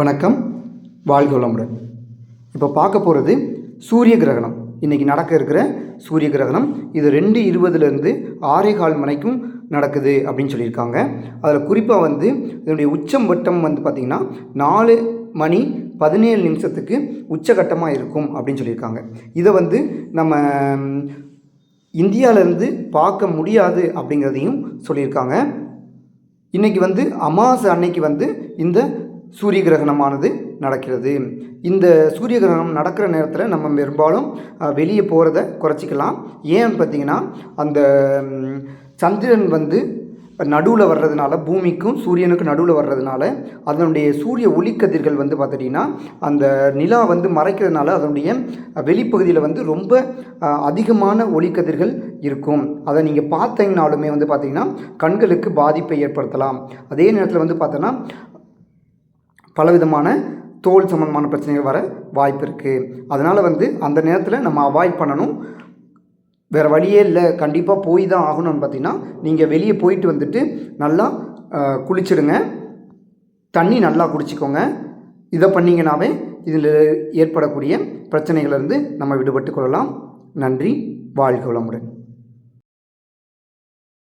வணக்கம். வாழ்க வளமுடன். இப்போ பார்க்க போகிறது சூரிய கிரகணம். இன்றைக்கி நடக்க இருக்கிற சூரிய கிரகணம். இது ரெண்டு இருபதுலேருந்து ஆறே கால் மணிக்கும் நடக்குது அப்படின்னு சொல்லியிருக்காங்க. அதில் குறிப்பாக வந்து இதனுடைய உச்சம் வட்டம் வந்து பார்த்திங்கன்னா நாலு மணி பதினேழு நிமிஷத்துக்கு உச்சகட்டமாக இருக்கும் அப்படின்னு சொல்லியிருக்காங்க. இதை வந்து நம்ம இந்தியாவிலேருந்து பார்க்க முடியாது அப்படிங்கிறதையும் சொல்லியிருக்காங்க. இன்றைக்கி வந்து அமாவாசை அன்னைக்கு வந்து இந்த சூரிய கிரகணமானது நடக்கிறது. இந்த சூரிய கிரகணம் நடக்கிற நேரத்தில் நம்ம பெரும்பாலும் வெளியே போகிறத குறைச்சிக்கலாம். ஏன்னு பார்த்தீங்கன்னா அந்த சந்திரன் வந்து நடுவில் வர்றதுனால பூமிக்கும் சூரியனுக்கும் நடுவில் வர்றதுனால அதனுடைய சூரிய ஒளிக்கதிர்கள் வந்து பார்த்துட்டிங்கன்னா அந்த நிலா வந்து மறைக்கிறதுனால அதனுடைய வெளிப்பகுதியில் வந்து ரொம்ப அதிகமான ஒளிக்கதிர்கள் இருக்கும். அதை நீங்கள் பார்த்தீங்கனாலுமே வந்து பார்த்திங்கன்னா கண்களுக்கு பாதிப்பை ஏற்படுத்தலாம். அதே நேரத்தில் வந்து பார்த்தோன்னா பலவிதமான தோல் சம்பந்தமான பிரச்சனைகள் வர வாய்ப்பு இருக்குது அதனால் வந்து அந்த நேரத்தில் நம்ம அவாய்ட் பண்ணணும். வேறு வழியே இல்லை. கண்டிப்பாக போய் தான் ஆகணும்னு பார்த்தீங்கன்னா நீங்கள் வெளியே போயிட்டு வந்துட்டு நல்லா குளிச்சிடுங்க. தண்ணி நல்லா குடிச்சிக்கோங்க. இதை பண்ணிங்கனாவே இதில் ஏற்படக்கூடிய பிரச்சனைகளிலிருந்து நம்ம விடுபட்டு கொள்ளலாம். நன்றி. வாழ்க வளமுடன்.